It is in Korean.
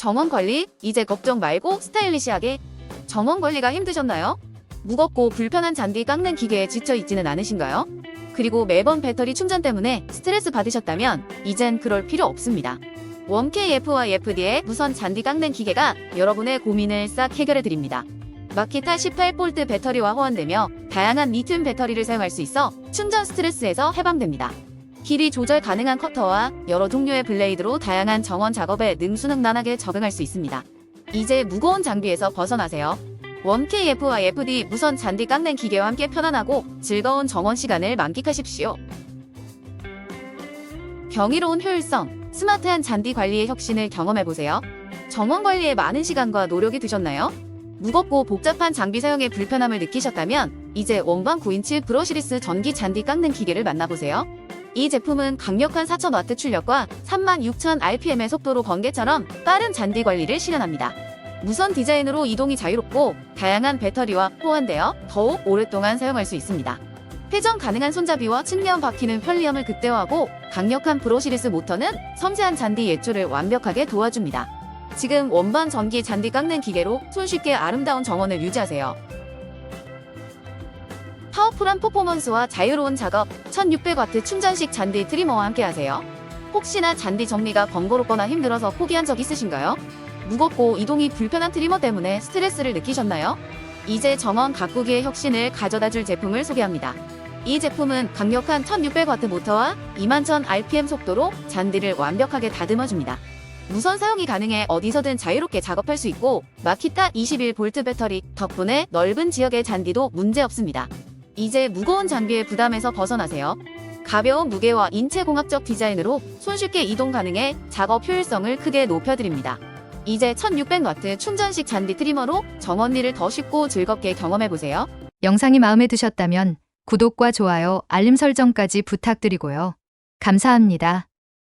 정원 관리 이제 걱정 말고 스타일리시하게 정원 관리가 힘드셨나요? 무겁고 불편한 잔디 깎는 기계에 지쳐 있지는 않으신가요? 그리고 매번 배터리 충전 때문에 스트레스 받으셨다면 이젠 그럴 필요 없습니다. 원-KF와 FD의 무선 잔디 깎는 기계가 여러분의 고민을 싹 해결해 드립니다. 마키타 18V 배터리와 호환되며 다양한 리튬 배터리를 사용할 수 있어 충전 스트레스에서 해방됩니다. 길이 조절 가능한 커터와 여러 종류의 블레이드로 다양한 정원 작업에 능수능란하게 적응할 수 있습니다. 이제 무거운 장비에서 벗어나세요. 1KF와 FD 무선 잔디 깎는 기계와 함께 편안하고 즐거운 정원 시간을 만끽하십시오. 경이로운 효율성, 스마트한 잔디 관리의 혁신을 경험해보세요. 정원 관리에 많은 시간과 노력이 드셨나요? 무겁고 복잡한 장비 사용에 불편함을 느끼셨다면 이제 원방 9인치 브러시리스 전기 잔디 깎는 기계를 만나보세요. 이 제품은 강력한 4000W 출력과 36000rpm의 속도로 번개처럼 빠른 잔디 관리를 실현합니다. 무선 디자인으로 이동이 자유롭고 다양한 배터리와 호환되어 더욱 오랫동안 사용할 수 있습니다. 회전 가능한 손잡이와 측면 바퀴는 편리함을 극대화하고 강력한 브러시리스 모터는 섬세한 잔디 예초를 완벽하게 도와줍니다. 지금 원반 전기 잔디 깎는 기계로 손쉽게 아름다운 정원을 유지하세요. 파워풀한 퍼포먼스와 자유로운 작업, 1600W 충전식 잔디 트리머와 함께하세요. 혹시나 잔디 정리가 번거롭거나 힘들어서 포기한 적 있으신가요? 무겁고 이동이 불편한 트리머 때문에 스트레스를 느끼셨나요? 이제 정원 가꾸기의 혁신을 가져다 줄 제품을 소개합니다. 이 제품은 강력한 1600W 모터와 21000rpm 속도로 잔디를 완벽하게 다듬어줍니다. 무선 사용이 가능해 어디서든 자유롭게 작업할 수 있고 마키타 21V 배터리 덕분에 넓은 지역의 잔디도 문제없습니다. 이제 무거운 장비의 부담에서 벗어나세요. 가벼운 무게와 인체공학적 디자인으로 손쉽게 이동 가능해 작업 효율성을 크게 높여드립니다. 이제 1600W 충전식 잔디 트리머로 정원일을 더 쉽고 즐겁게 경험해보세요. 영상이 마음에 드셨다면 구독과 좋아요, 알림 설정까지 부탁드리고요. 감사합니다.